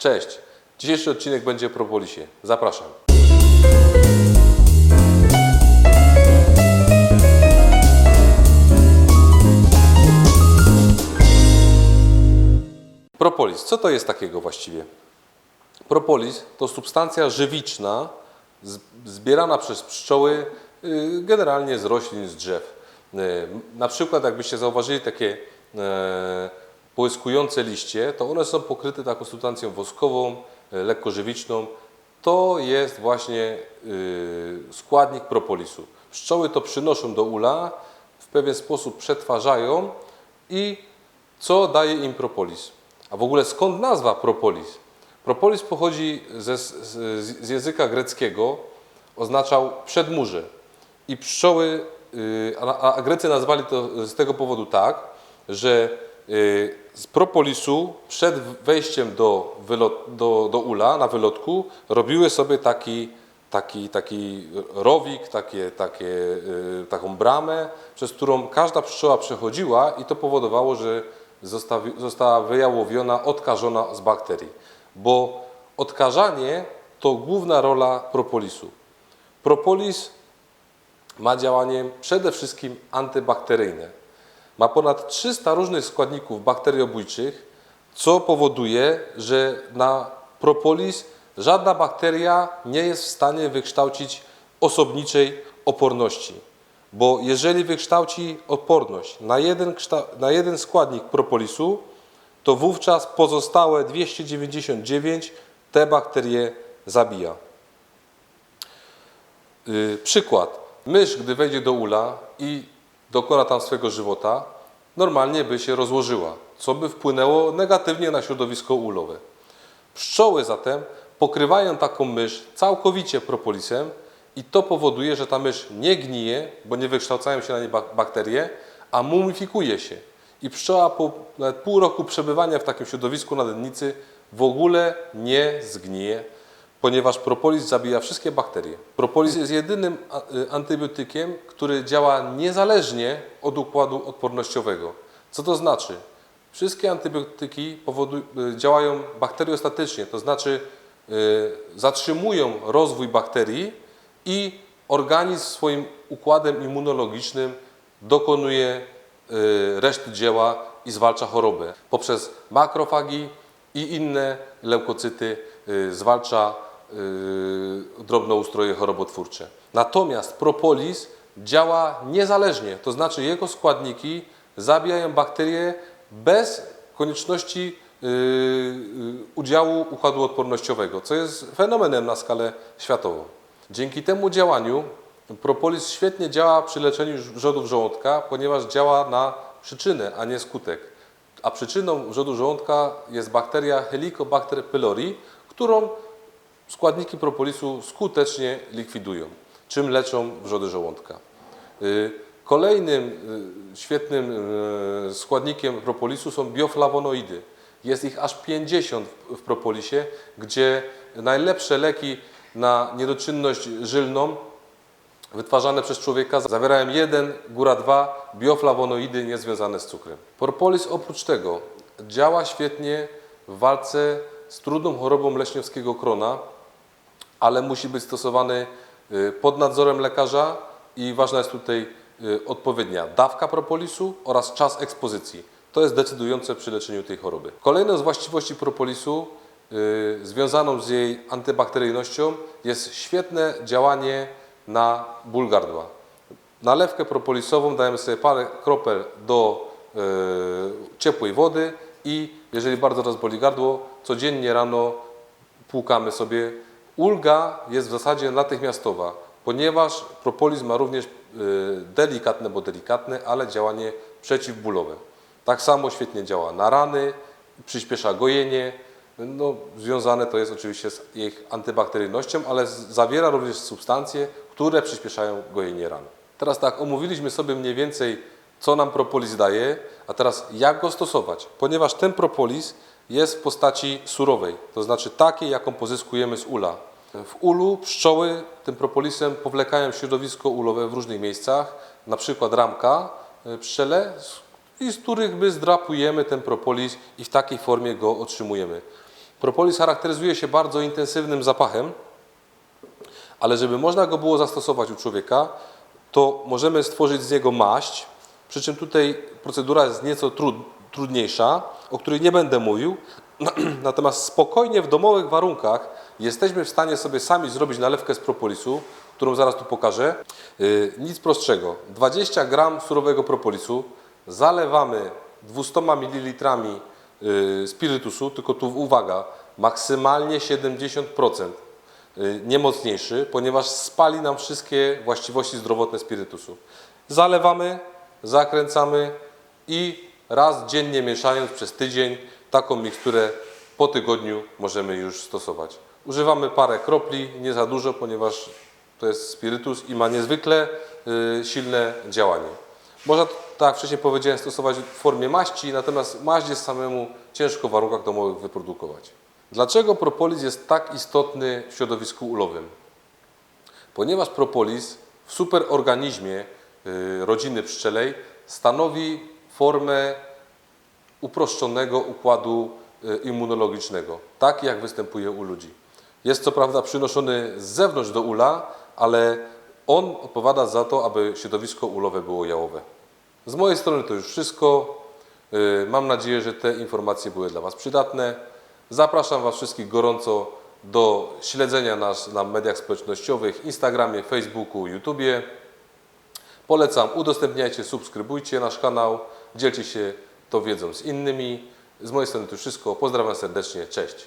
Cześć! Dzisiejszy odcinek będzie o propolisie. Zapraszam. Propolis. Co to jest takiego właściwie? Propolis to substancja żywiczna zbierana przez pszczoły y, generalnie z roślin, z drzew. Y, Na przykład jakbyście zauważyli takie e, połyskujące liście, to one są pokryte taką substancją woskową, e, lekko żywiczną. To jest właśnie y, składnik propolisu. Pszczoły to przynoszą do ula, w pewien sposób przetwarzają i co daje im propolis. A w ogóle skąd nazwa propolis? Propolis pochodzi ze, z, z języka greckiego, oznaczał przedmurze. I pszczoły, y, a, a Grecy nazwali to z tego powodu tak, że z propolisu przed wejściem do, wylot, do, do ula na wylotku robiły sobie taki, taki, taki rowik, takie, takie, y, taką bramę, przez którą każda pszczoła przechodziła i to powodowało, że zostawi, została wyjałowiona, odkażona z bakterii. Bo odkażanie to główna rola propolisu. Propolis ma działanie przede wszystkim antybakteryjne. Ma ponad 300 różnych składników bakteriobójczych, co powoduje, że na propolis żadna bakteria nie jest w stanie wykształcić osobniczej oporności. Bo jeżeli wykształci odporność na jeden, na jeden składnik propolisu, to wówczas pozostałe 299 te bakterie zabija. Y, Przykład. Mysz, gdy wejdzie do ula i dokona tam swego żywota, normalnie by się rozłożyła, co by wpłynęło negatywnie na środowisko ulowe. Pszczoły zatem pokrywają taką mysz całkowicie propolisem i to powoduje, że ta mysz nie gnije, bo nie wykształcają się na niej bak- bakterie, a mumifikuje się. I pszczoła po pół roku przebywania w takim środowisku nadęnicy w ogóle nie zgnije, ponieważ propolis zabija wszystkie bakterie. Propolis jest jedynym y, antybiotykiem, który działa niezależnie od układu odpornościowego. Co to znaczy? Wszystkie antybiotyki y, działają bakteriostatycznie, to znaczy y, zatrzymują rozwój bakterii i organizm swoim układem immunologicznym dokonuje reszty dzieła i zwalcza chorobę. Poprzez makrofagi i inne leukocyty zwalcza drobnoustroje chorobotwórcze. Natomiast propolis działa niezależnie, to znaczy jego składniki zabijają bakterie bez konieczności y, y, udziału układu odpornościowego, co jest fenomenem na skalę światową. Dzięki temu działaniu propolis świetnie działa przy leczeniu wrzodów żołądka, ponieważ działa na przyczynę, a nie skutek. A przyczyną wrzodu żołądka jest bakteria Helicobacter pylori, którą składniki propolisu skutecznie likwidują, czym leczą wrzody żołądka. Y, Kolejnym y, świetnym y, składnikiem propolisu są bioflawonoidy. Jest ich aż 50 w- propolisie, gdzie najlepsze leki na niedoczynność żylną wytwarzane przez człowieka zawierają jeden, góra dwa bioflawonoidy niezwiązane z cukrem. Propolis oprócz tego działa świetnie w walce z trudną chorobą leśniowskiego krona, ale musi być stosowany y, pod nadzorem lekarza i ważna jest tutaj y, odpowiednia dawka propolisu oraz czas ekspozycji. To jest decydujące przy leczeniu tej choroby. Kolejną z właściwości propolisu y, związaną z jej antybakteryjnością jest świetne działanie na ból gardła. Nalewkę propolisową dajemy sobie parę kropel do ciepłej wody i jeżeli bardzo nas boli gardło, codziennie rano płukamy sobie. Ulga jest w zasadzie natychmiastowa, ponieważ propolis ma również e, delikatne, bo delikatne, ale działanie przeciwbólowe. Tak samo świetnie działa na rany, przyspiesza gojenie. No, związane to jest oczywiście z ich antybakteryjnością, ale zawiera również substancje, które przyspieszają gojenie ran. Teraz tak, omówiliśmy sobie mniej więcej, co nam propolis daje, a teraz jak go stosować? Ponieważ ten propolis jest w postaci surowej, to znaczy takiej, jaką pozyskujemy z ula. W ulu pszczoły tym propolisem powlekają środowisko ulowe w różnych miejscach, na przykład ramka y, pszczele, i z których my zdrapujemy ten propolis i w takiej formie go otrzymujemy. Propolis charakteryzuje się bardzo intensywnym zapachem, ale żeby można go było zastosować u człowieka, to możemy stworzyć z niego maść, przy czym tutaj procedura jest nieco trud, trudniejsza, o której nie będę mówił, natomiast spokojnie w domowych warunkach jesteśmy w stanie sobie sami zrobić nalewkę z propolisu, którą zaraz tu pokażę. Yy, nic prostszego, 20 gram surowego propolisu zalewamy 200 ml yy, spirytusu, tylko tu uwaga, maksymalnie 70% y, nie mocniejszy, ponieważ spali nam wszystkie właściwości zdrowotne spirytusu. Zalewamy, zakręcamy i raz dziennie mieszając przez tydzień taką miksturę po tygodniu możemy już stosować. Używamy parę kropli, nie za dużo, ponieważ to jest spirytus i ma niezwykle y, silne działanie. Można, tak jak wcześniej powiedziałem, stosować w formie maści, natomiast maść jest samemu ciężko w warunkach domowych wyprodukować. Dlaczego propolis jest tak istotny w środowisku ulowym? Ponieważ propolis w superorganizmie y, rodziny pszczelej stanowi formę uproszczonego układu y, immunologicznego, tak jak występuje u ludzi. Jest co prawda przynoszony z zewnątrz do ula, ale on odpowiada za to, aby środowisko ulowe było jałowe. Z mojej strony to już wszystko. Y, Mam nadzieję, że te informacje były dla Was przydatne. Zapraszam Was wszystkich gorąco do śledzenia nas na mediach społecznościowych, Instagramie, Facebooku, YouTubie. Polecam, udostępniajcie, subskrybujcie nasz kanał, dzielcie się tą wiedzą z innymi. Z mojej strony to wszystko. Pozdrawiam serdecznie, cześć.